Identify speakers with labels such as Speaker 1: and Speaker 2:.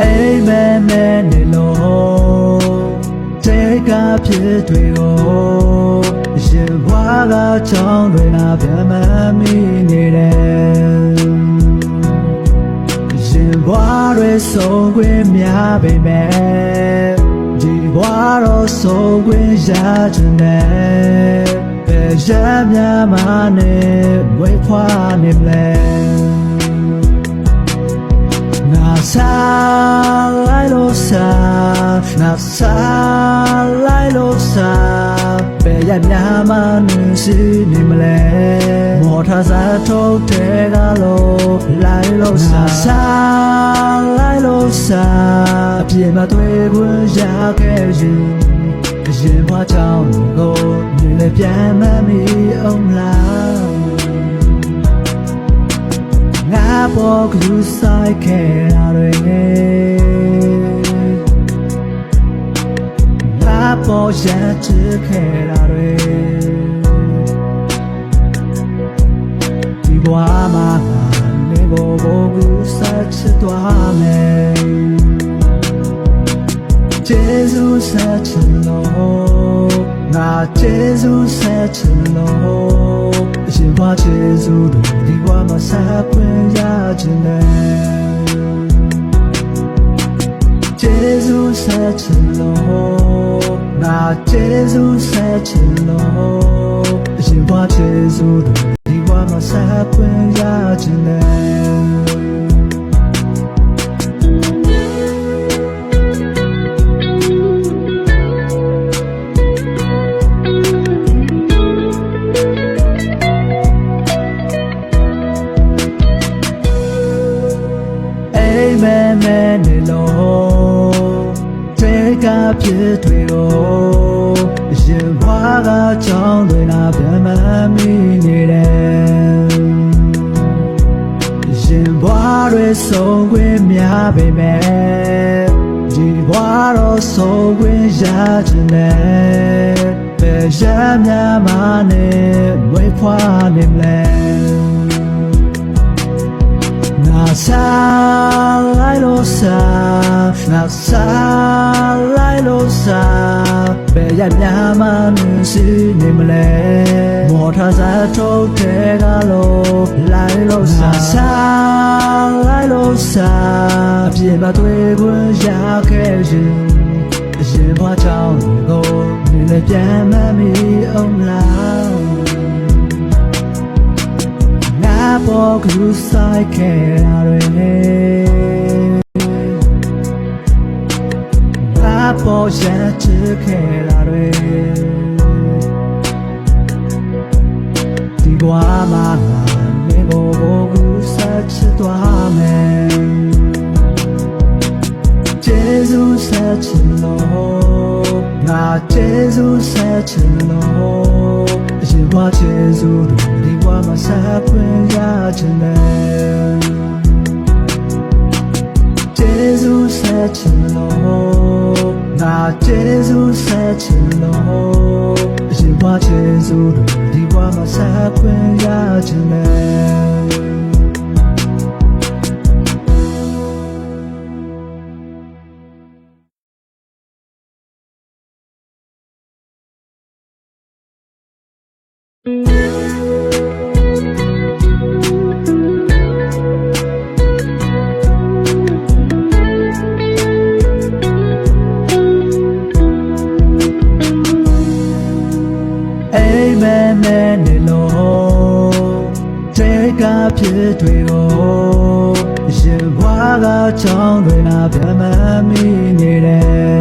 Speaker 1: အိမ်မဲမဲနေလို့တဲကဖြစ်တွေကိုရင်ဘွားကချောင်းတွေနာဗမမိနေတယ်ရင်ဘွားတွေဆုံးခွင့်များပေမဲ့ဒီဘွားတော့ဆုံးခွင့်ရချင်တယ်ပဲရမြမနဲ့ဝိဖွားနေမလဲ နာဆာလိုက်လို့စာဘယ်ရမြမနင်းစီနေမလဲမော်ထားစားထုတ်တဲ့ကလို့လိုက်လို့စာဆာလိုက်လို့စာအပြင်းမတွေ့ခွင့်ရခဲ့ရင်အရင်ဘွားချောင်းကိုနေလည်းပြန်မမီအောင်လားငါပေါ်ကလူဆိုင်ခဲ့ရတွေ ပေါ်ရချစ်ခဲ့ရတွေဒီဘဝမှာငါနေကိုကိုကူဆက်ချစ်သွားမယ်ကျေးဇူးဆက်ချင်လို့ငါကျေးဇူးဆက်ချင်လို့အရှင်ဘွားကျေးဇူးတို့ဒီဘဝမှာဆက်ခွင့်ရချင်တယ်ကျေးဇူးဆက်ချင်လို့ ငါကျေးဇူးဆက်ချင်လို့အရှင်ဘွားကျေးဇူးတို့ဒီဘဝမှာဆက်ခွင့်ရချင်တယ် ဖြစ်တွေကိုရင်ဘွားကချောင်းတွေနာပြန်မမိနေတယ်ရင်ဘွားတွေဆုံးခွင့်များပေမဲ့ဒီဘွားတော့ဆုံးခွင့်ရချင်တယ်ဘယ်ရများမနဲ့မွေးဖွားနေမလဲနာဆာလိုက်လို့စာနာဆာလိုက်လို့ စာဘယ်ရမြမနင်းစီနေမလဲမော်ထားစားထုတ်တဲ့ကလို့လိုက်လို့စာဆာလိုက်လို့စာအပြင်းမတွေ့ခွင့်ရခဲ့ရင်အရင်ဘွားချောင်းကိုနေလည်းပြန်မမီအောင်လားငါပေါ်ကလူဆိုင်ခဲ့ရတွေငါ ပေါ်ရချစ်ခဲ့ရတွေဒီဘဝမှာငါနေကိုကိုကူဆက်ချစ်သွားမယ်ကျေးဇူးဆက်ချင်လို့ငါကျေးဇူးဆက်ချင်လို့အရင်ဘဝကျေးဇူးတို့ဒီဘဝမှာဆက်ခွင့်ရချင်တယ် ကျေးဇူးဆက်ချင်လို့အရင်ဘဝကျေးဇူးတို့ဒီဘဝမှာဆက်ခွင့်ရချင်တယ် ဖြစ်တွေကိုရင်ဘွားကချောင်းတွေနာပြန်မမိနေတယ်